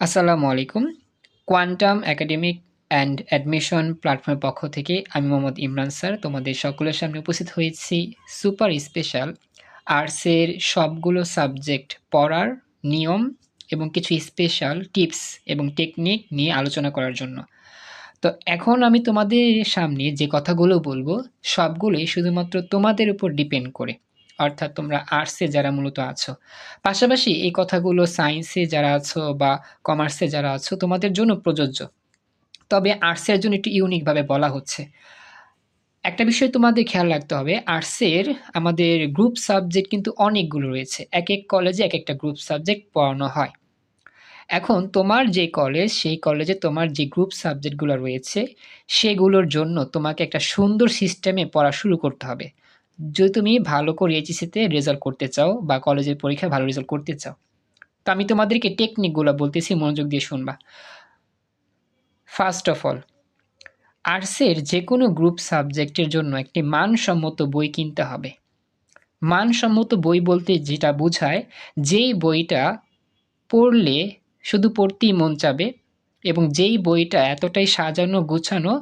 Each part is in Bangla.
আসসালামু আলাইকুম। কোয়ান্টাম একাডেমিক অ্যান্ড অ্যাডমিশন প্ল্যাটফর্মের পক্ষ থেকে আমি মোহাম্মদ ইমরান স্যার, তোমাদের সকলের সামনে উপস্থিত হয়েছি সুপার স্পেশাল আর্টসের সবগুলো সাবজেক্ট পড়ার নিয়ম এবং কিছু স্পেশাল টিপস এবং টেকনিক নিয়ে আলোচনা করার জন্য। তো এখন আমি তোমাদের সামনে যে কথাগুলো বলব, সবগুলোই শুধুমাত্র তোমাদের উপর ডিপেন্ড করে। অর্থাৎ তোমরা আর্টসে যারা মূলত আছো। পাশাপাশি এই কথাগুলো সায়েন্সে যারা আছো বা কমার্সে যারা আছো, তোমাদের জন্য প্রযোজ্য। তবে আর্টসের জন্য একটু ইউনিকভাবে বলা হচ্ছে। একটা বিষয় তোমাদের খেয়াল রাখতে হবে আর্টসের আমাদের গ্রুপ সাবজেক্ট কিন্তু অনেকগুলো রয়েছে। এক এক কলেজে এক একটা গ্রুপ সাবজেক্ট পড়ানো হয়। এখন তোমার যে কলেজ সেই কলেজে তোমার যে গ্রুপ সাবজেক্টগুলো রয়েছে, সেগুলোর জন্য তোমাকে একটা সুন্দর সিস্টেমে পড়া শুরু করতে হবে। যদি তুমি ভালো করে এইচএসিতে রেজাল্ট করতে চাও বা কলেজের পরীক্ষায় ভালো রেজাল্ট করতে চাও, তো আমি তোমাদেরকে টেকনিকগুলো বলতেছি, মনোযোগ দিয়ে শুনবা। ফার্স্ট অফ অল আর্টসের যে কোনো গ্রুপ সাবজেক্টের জন্য একটি মানসম্মত বই কিনতে হবে। মানসম্মত বই বলতে যেটা বোঝায়, যেই বইটা পড়লে শুধু পড়তেই মন চাবে এবং যেই বইটা এতটাই সাজানো গুছানো,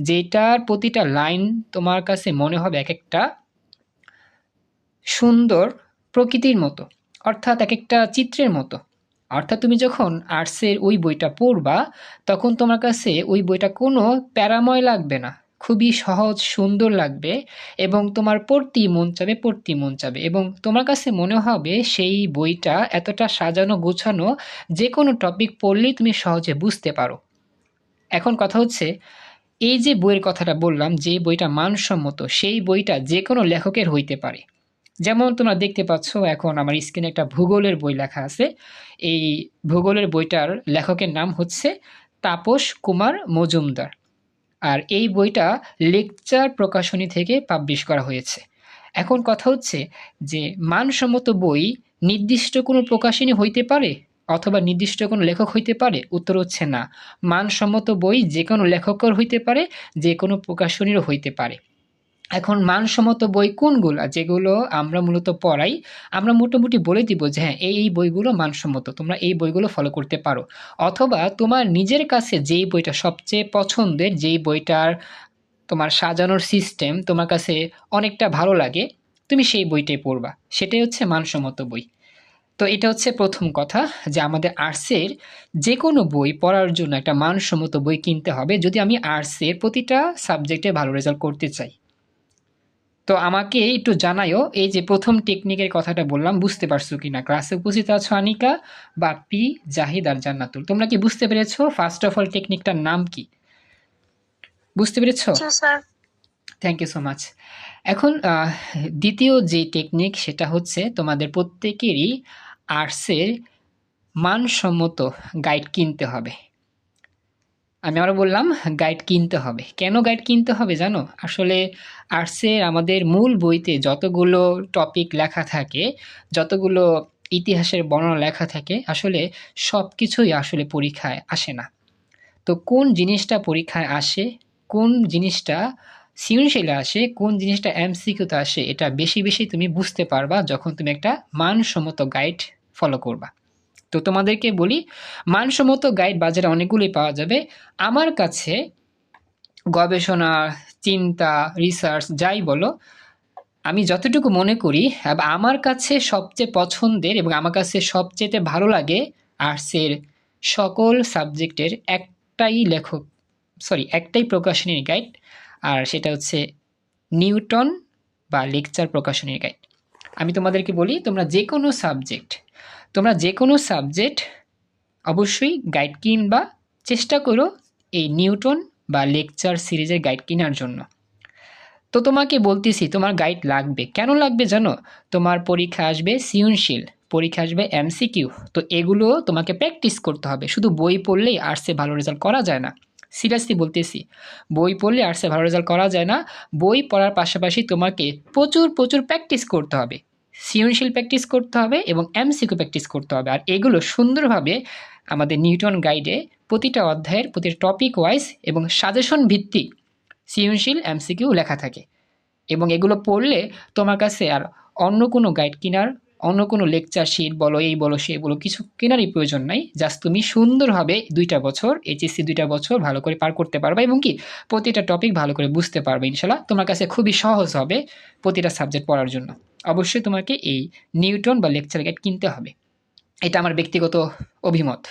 যেটার প্রতিটা লাইন তোমার কাছে মনে হবে এক একটা সুন্দর প্রকৃতির মতো, অর্থাৎ এক একটা চিত্রের মতো। অর্থাৎ তুমি যখন আর্টসের ওই বইটা পড়বা, তখন তোমার কাছে ওই বইটা কোনো প্যারাময় লাগবে না, খুবই সহজ, সুন্দর লাগবে এবং তোমার পড়তেই মন চাবে, পড়তেই মন চাবে এবং তোমার কাছে মনে হবে সেই বইটা এতটা সাজানো, গোছানো যে কোনো টপিক পড়লেই তুমি সহজে বুঝতে পারো। এখন কথা হচ্ছে, এই যে বইয়ের কথাটা বললাম, যে বইটা মানসম্মত, সেই বইটা যে কোনো লেখকের হইতে পারে। যেমন তোমরা দেখতে পাচ্ছ, এখন আমার স্ক্রিনে একটা ভূগোলের বই লেখা আছে। এই ভূগোলের বইটার লেখকের নাম হচ্ছে তাপস কুমার মজুমদার। আর এই বইটা লেকচার প্রকাশনী থেকে পাবলিশ করা হয়েছে। এখন কথা হচ্ছে যে, মানসম্মত বই নির্দিষ্ট কোনো প্রকাশনী হইতে পারে অথবা নির্দিষ্ট কোনো লেখক হইতে পারে? উত্তর হচ্ছে না। মানসম্মত বই যে কোনো লেখকের হইতে পারে যে কোনো প্রকাশনীরও হইতে পারে। এখন মানসম্মত বই কোনগুলো যেগুলো আমরা মূলত পড়াই? আমরা মোটামুটি বলে দিব যে হ্যাঁ এই বইগুলো মানসম্মত, তোমরা এই বইগুলো ফলো করতে পারো। অথবা তোমার নিজের কাছে যেই বইটা সবচেয়ে পছন্দের, যেই বইটার তোমার সাজানোর সিস্টেম তোমার কাছে অনেকটা ভালো লাগে, তুমি সেই বইটাই পড়বা। সেটাই হচ্ছে মানসম্মত বই। তো এটা হচ্ছে প্রথম কথা যে আমাদের আর্টসের যে কোনো বই পড়ার জন্য একটা মানসম্মত বই কিনতে হবে। যদি আমি আর্টসের প্রতিটা সাবজেক্টে ভালো রেজাল্ট করতে চাই তো আমাকে একটু জানাইও এই যে প্রথম টেকনিকের কথাটা বললাম বুঝতে পারছ কি না ক্লাসে উপস্থিত আছো আনিকা বা পি জাহিদ আর জান্নাতুল। তোমরা কি বুঝতে পেরেছ? ফার্স্ট অফ অল টেকনিকটার নাম কি? বুঝতে পেরেছ? থ্যাংক ইউ সো মাচ এখন দ্বিতীয় যে টেকনিক সেটা হচ্ছে তোমাদের প্রত্যেকেরই আর্টসের মানসম্মত গাইড কিনতে হবে। আমি আরও বললাম গাইড কিনতে হবে। কেন গাইড কিনতে হবে জানো? আসলে আর্টসের আমাদের মূল বইতে যতগুলো টপিক লেখা থাকে, যতগুলো ইতিহাসের বর্ণনা লেখা থাকে, আসলে সব কিছুই আসলে পরীক্ষায় আসে না। তো কোন জিনিসটা পরীক্ষায় আসে, কোন জিনিসটা সৃজনশীলে আসে, কোন জিনিসটা এমসিকিউতে আসে, এটা বেশি বেশি তুমি বুঝতে পারবা যখন তুমি একটা মানসম্মত গাইড ফলো করবা। তো তোমাদেরকে বলি, মানসম্মত গাইড বাজারে অনেকগুলোই পাওয়া যাবে। আমার কাছে গবেষণা, চিন্তা রিসার্চ যাই বলো, আমি যতটুকু মনে করি আমার কাছে সবচেয়ে পছন্দের এবং আমার কাছে সবচেয়ে ভালো লাগে আর্টসের সকল সাবজেক্টের একটাই লেখক সরি একটাই প্রকাশনীর গাইড আর সেটা হচ্ছে নিউটন বা লেকচার প্রকাশনীর গাইড আমি তোমাদেরকে বলি, তোমরা যে কোনো সাবজেক্ট তোমরা যে কোনো সাবজেক্ট অবশ্যই গাইড কিনবা চেষ্টা করো এই নিউটন বা লেকচার সিরিজের গাইড কেনার জন্য। তো তোমাকে বলতেছি, তোমার গাইড লাগবে। কেন লাগবে জানো? তোমার পরীক্ষা আসবে সৃজনশীল, পরীক্ষা আসবে এমসিকিউ তো এগুলো তোমাকে প্র্যাকটিস করতে হবে। শুধু বই পড়লেই আর্টসে ভালো রেজাল্ট করা যায় না। সিরিয়াসলি বলতেছি, বই পড়লে আর্টসে ভালো রেজাল্ট করা যায় না। বই পড়ার পাশাপাশি তোমাকে প্রচুর প্রচুর প্র্যাকটিস করতে হবে। সৃজনশীল প্র্যাকটিস করতে হবে এবং এমসিকিউ প্র্যাকটিস করতে হবে। আর এগুলো সুন্দরভাবে আমাদের নিউটন গাইডে প্রতিটা অধ্যায়ের প্রতিটা টপিক ওয়াইজ এবং সাজেশন ভিত্তিক সৃজনশীল এমসিকিউ লেখা থাকে। এবং এগুলো পড়লে তোমার কাছে আর অন্য কোনো গাইড কেনার, অন্য কোনো লেকচার শিট বলো, এই বলো, সে বলো কিছু কেনারই প্রয়োজন নাই। জাস্ট তুমি সুন্দরভাবে দুইটা বছর এইচএসসি দুইটা বছর ভালো করে পার করতে পারবে এবং কি প্রতিটা টপিক ভালো করে বুঝতে পারবে। ইনশাল্লাহ তোমার কাছে খুবই সহজ হবে প্রতিটা সাবজেক্ট পড়ার জন্য। অবশ্যই তোমাকে এই নিউটন বা লেকচার গাইড কিনতে হবে। এটা আমার ব্যক্তিগত অভিমত।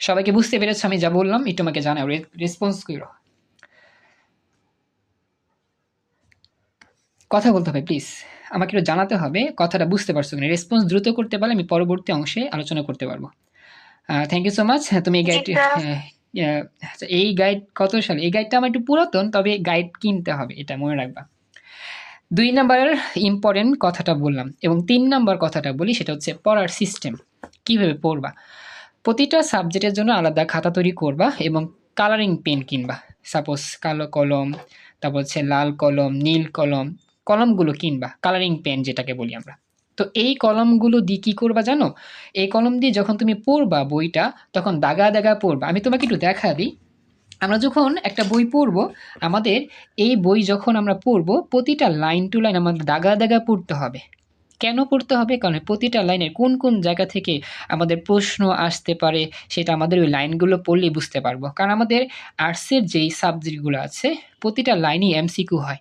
সবাইকে বুঝতে পেরেছ আমি যা বললাম একটু আমাকে জানাও রেসপন্স করো। কথা বলতে হবে প্লিজ আমাকে একটু জানাতে হবে কথাটা বুঝতে পারছ কিনা? রেসপন্স দ্রুত করতে পারলে আমি পরবর্তী অংশে আলোচনা করতে পারব। থ্যাংক ইউ সো মাচ তুমি এই গাইড স্যার। আচ্ছা এই গাইড কত সালে? এই গাইডটা আমার একটু পুরাতন তবে গাইড কিনতে হবে এটা মনে রাখবা। দুই নাম্বারের ইম্পর্টেন্ট কথাটা বললাম এবং তিন নাম্বার কথাটা বলি, সেটা হচ্ছে পড়ার সিস্টেম কীভাবে পড়বা? প্রতিটা সাবজেক্টের জন্য আলাদা খাতা তৈরি করবা এবং কালারিং পেন কিনবা। সাপোজ কালো কলম, তারপর হচ্ছে লাল কলম, নীল কলম, কলমগুলো কিনবা কালারিং পেন যেটাকে বলি আমরা। তো এই কলমগুলো দিয়ে কী করবা জানো? এই কলম দিয়ে যখন তুমি পড়বা বইটা, তখন দাগা দাগা পড়বা। আমি তোমাকে একটু দেখা দিই। আমরা যখন একটা বই পড়ব, আমাদের এই বই যখন আমরা পড়ব, প্রতিটা লাইন টু লাইন আমাদের দাগা দাগা পড়তে হবে। কেন পড়তে হবে? কারণ প্রতিটা লাইনের কোন কোন জায়গা থেকে আমাদের প্রশ্ন আসতে পারে, সেটা আমাদের ওই লাইনগুলো পড়লেই বুঝতে পারব। কারণ আমাদের আর্টসের যেই সাবজেক্টগুলো আছে, প্রতিটা লাইনই এমসিকিউ হয়।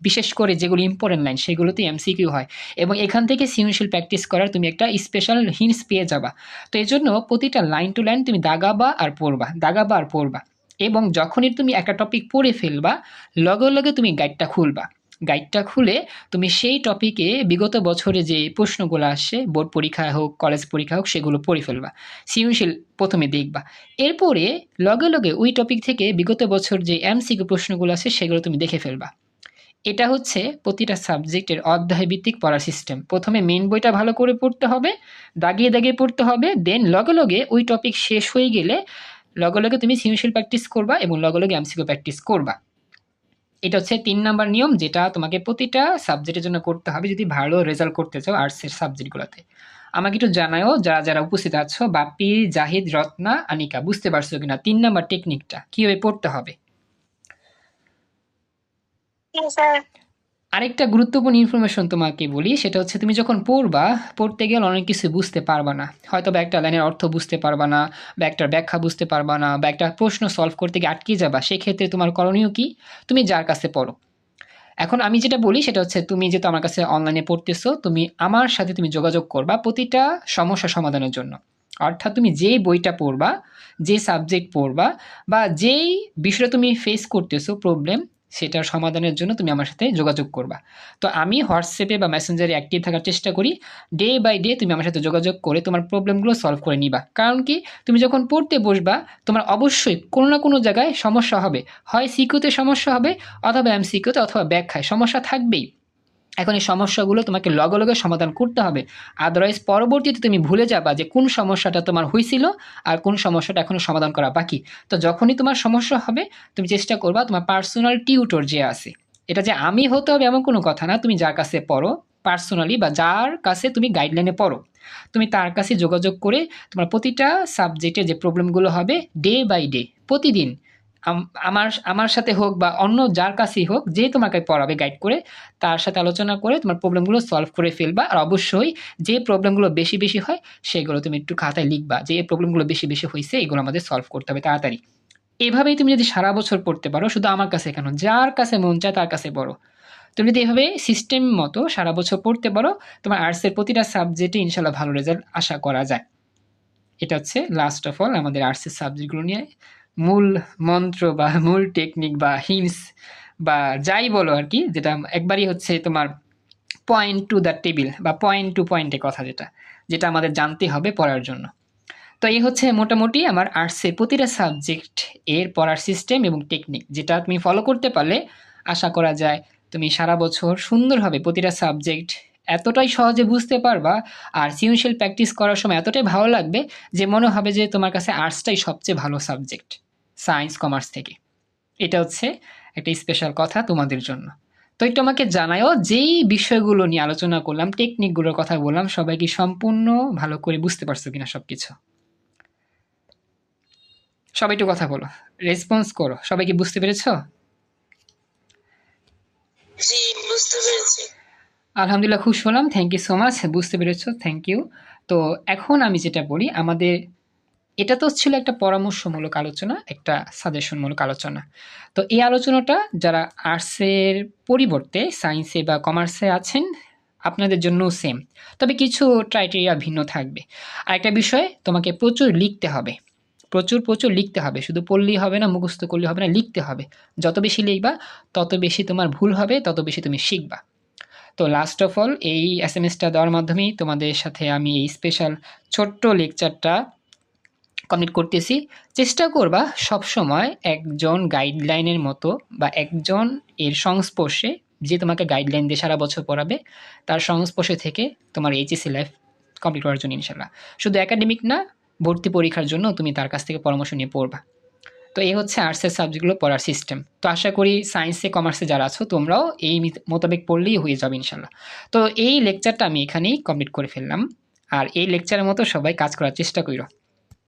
বিশেষ করে যেগুলো ইম্পর্টেন্ট লাইন সেগুলোতে এমসিকিউ হয়। এবং এখান থেকে সৃজনশীল প্র্যাকটিস করার তুমি একটা স্পেশাল হিন্টস পেয়ে যাবা। তো এই জন্য প্রতিটা লাইন টু লাইন তুমি দাগাবা আর পড়বা, দাগাবা আর পড়বা। এবং যখনই তুমি একটা টপিক পড়ে ফেলবা, লগে লগে তুমি গাইডটা খুলবা। গাইডটা খুলে তুমি সেই টপিকে বিগত বছরে যে প্রশ্নগুলো আসছে বোর্ড পরীক্ষা হোক কলেজ পরীক্ষা হোক, সেগুলো পড়ে ফেলবা। সৃজনশীল প্রথমে দেখবা। এরপরে লগে লগে ওই টপিক থেকে বিগত বছর যে এমসিকিউ প্রশ্নগুলো আছে সেগুলো তুমি দেখে ফেলবা। এটা হচ্ছে প্রতিটা সাবজেক্টের অধ্যায় ভিত্তিক পড়ার সিস্টেম প্রথমে মেন বইটা ভালো করে পড়তে হবে, দাগিয়ে দাগিয়ে পড়তে হবে দেন লগে লগে ওই টপিক শেষ হয়ে গেলে লগে লগে তুমি সৃজনশীল প্র্যাকটিস করবা এবং লগে লগে এমসিকিউ প্র্যাকটিস করবা। এটা হচ্ছে তিন নাম্বার নিয়ম যেটা তোমাকে প্রতিটা সাবজেক্টের জন্য করতে হবে যদি ভালো রেজাল্ট করতে চাও আর্টসের সাবজেক্টগুলোতে। আমাকে একটু জানাও যারা যারা উপস্থিত আছো বাপি জাহিদ, রত্না, আনিকা, বুঝতে পারছ কিনা তিন নাম্বার টেকনিকটা কীভাবে পড়তে হবে? আরেকটা গুরুত্বপূর্ণ ইনফরমেশন তোমাকে বলি, সেটা হচ্ছে তুমি যখন পড়বা, পড়তে গেলে অনেক কিছু বুঝতে পারবা না। হয়তো বা একটা লাইনের অর্থ বুঝতে পারবা না, বা একটা ব্যাখ্যা বুঝতে পারবা না, বা একটা প্রশ্ন সলভ করতে গিয়ে আটকে যাবা, সেক্ষেত্রে তোমার করণীয় কি? তুমি যার কাছে পড়ো। এখন আমি যেটা বলি, সেটা হচ্ছে তুমি যেহেতু আমার কাছে অনলাইনে পড়তেছো, তুমি আমার সাথে তুমি যোগাযোগ করবা প্রতিটা সমস্যা সমাধানের জন্য। অর্থাৎ তুমি যেই বইটা পড়বা যে সাবজেক্ট পড়বা, বা যেই বিষয়টা তুমি ফেস করতেছো প্রবলেম সেটার সমাধানের জন্য তুমি আমার সাথে যোগাযোগ করবা। তো আমি হোয়াটসঅ্যাপে বা মেসেঞ্জারে অ্যাক্টিভ থাকার চেষ্টা করি। ডে বাই ডে তুমি আমার সাথে যোগাযোগ করে তোমার প্রবলেমগুলো সলভ করে নিবা। কারণ কি? তুমি যখন পড়তে বসবা, তোমার অবশ্যই কোনো না কোনো জায়গায় সমস্যা হবে। হয় সিকিউতে সমস্যা হবে, অথবা এমসিকিউতে অথবা ব্যাখ্যায় সমস্যা থাকবেই। এখন এই সমস্যাগুলো তোমাকে লগে লগে সমাধান করতে হবে। আদারওয়াইজ পরবর্তীতে তুমি ভুলে যাবা যে কোন সমস্যাটা তোমার হয়েছিল আর কোন সমস্যাটা এখনও সমাধান করা বাকি। তো যখনই তোমার সমস্যা হবে, তুমি চেষ্টা করবা তোমার পার্সোনাল টিউটর যে আছে, এটা যে আমি হতে হবে এমন কোনো কথা না, তুমি যার কাছে পড়ো পার্সোনালি বা যার কাছে তুমি গাইডলাইনে পড়ো, তুমি তার কাছে যোগাযোগ করে তোমার প্রতিটা সাবজেক্টে যে প্রবলেমগুলো হবে ডে বাই ডে প্রতিদিন আমার আমার সাথে হোক বা অন্য যার কাছেই হোক, যে তোমাকে পড়াবে গাইড করে, তার সাথে আলোচনা করে তোমার প্রবলেমগুলো সলভ করে ফেলবা। আর অবশ্যই যে প্রবলেমগুলো বেশি বেশি হয়, সেগুলো তুমি একটু খাতায় লিখবা। যে এই প্রবলেমগুলো বেশি বেশি হয়েছে এগুলো আমাদের সলভ করতে হবে তাড়াতাড়ি। এভাবেই তুমি যদি সারা বছর পড়তে পারো, শুধু আমার কাছে কেন, যার কাছে মন চায় তার কাছে পড়ো। তুমি যদি এভাবে সিস্টেম মতো সারা বছর পড়তে পারো, তোমার আর্টসের প্রতিটা সাবজেক্টে ইনশাল্লাহ ভালো রেজাল্ট আশা করা যায়। এটা হচ্ছে লাস্ট অফ অল আমাদের আর্টসের সাবজেক্টগুলো নিয়ে। মূল মন্ত্র বা মূল টেকনিক বা হিন্স বা যাই বলো আর কি, যেটা একবারই হচ্ছে তোমার পয়েন্ট টু দ্য টেবিল বা পয়েন্ট টু পয়েন্টে কথা যেটা যেটা আমাদের জানতে হবে পড়ার জন্য। তো এই হচ্ছে মোটামুটি আমার আর্টসের প্রতিটা সাবজেক্ট এর পড়ার সিস্টেম এবং টেকনিক যেটা তুমি ফলো করতে পারলে আশা করা যায় তুমি সারা বছর সুন্দরভাবে প্রতিটা সাবজেক্ট এতটাই সহজে বুঝতে পারবা আর সৃজনশীল প্র্যাকটিস করার সময় এতটাই ভালো লাগবে যে মনে হবে যে তোমার কাছে আর্টসটাই সবচেয়ে ভালো সাবজেক্ট সায়েন্স কমার্স থেকে। এটা হচ্ছে একটা স্পেশাল কথা তোমাদের জন্য। তো একটু আমাকে জানায়ও যেই বিষয়গুলো নিয়ে আলোচনা করলাম টেকনিকগুলোর কথা বললাম সবাই কি সম্পূর্ণ ভালো করে বুঝতে পারছ কিনা সব কিছু সবাই একটু কথা বলো। রেসপন্স করো। সবাই কি বুঝতে পেরেছ? জি বুঝতে পেরেছি। আলহামদুলিল্লাহ খুশ হলাম। থ্যাংক ইউ সো মাচ বুঝতে পেরেছ? থ্যাংক ইউ তো এখন আমি যেটা বলি আমাদের এটা তো ছিল একটা পরামর্শমূলক আলোচনা, একটা সাজেশনমূলক আলোচনা। তো এই আলোচনাটা যারা আর্টসের পরিবর্তে সায়েন্সে বা কমার্সে আছেন, আপনাদের জন্যও সেম তবে কিছু ক্রাইটেরিয়া ভিন্ন থাকবে। আরেকটা বিষয়, তোমাকে প্রচুর লিখতে হবে। প্রচুর প্রচুর লিখতে হবে। শুধু পড়লেই হবে না, মুখস্থ করলে হবে না, লিখতে হবে। যত বেশি লিখবা, তত বেশি তোমার ভুল হবে, তত বেশি তুমি শিখবা। তো লাস্ট অফ অল এই এস এম এসটা দেওয়ার মাধ্যমেই তোমাদের সাথে আমি এই স্পেশাল ছোট্ট লেকচারটা কমপ্লিট করতেছি। চেষ্টা করবা সব সময় একজন গাইডলাইনের মতো বা একজন এর সংস্পর্শে যে তোমাকে গাইডলাইন দিয়ে সারা বছর পড়াবে, তার সংস্পর্শে থেকে তোমার এইচএসসি লাইফ কমপ্লিট করার জন্য ইনশাল্লাহ শুধু একাডেমিক না, ভর্তি পরীক্ষার জন্য তুমি তার কাছ থেকে পরামর্শ নিয়ে পড়বা। তো এই হচ্ছে আর্টসের সাবজেক্টগুলো পড়ার সিস্টেম তো আশা করি সায়েন্সে কমার্সে যারা আছো, তোমরাও এই মোতাবেক পড়লেই হয়ে যাবে ইনশাল্লাহ তো এই লেকচারটা আমি এখানেই কমপ্লিট করে ফেললাম। আর এই লেকচারের মতো সবাই কাজ করার চেষ্টা করো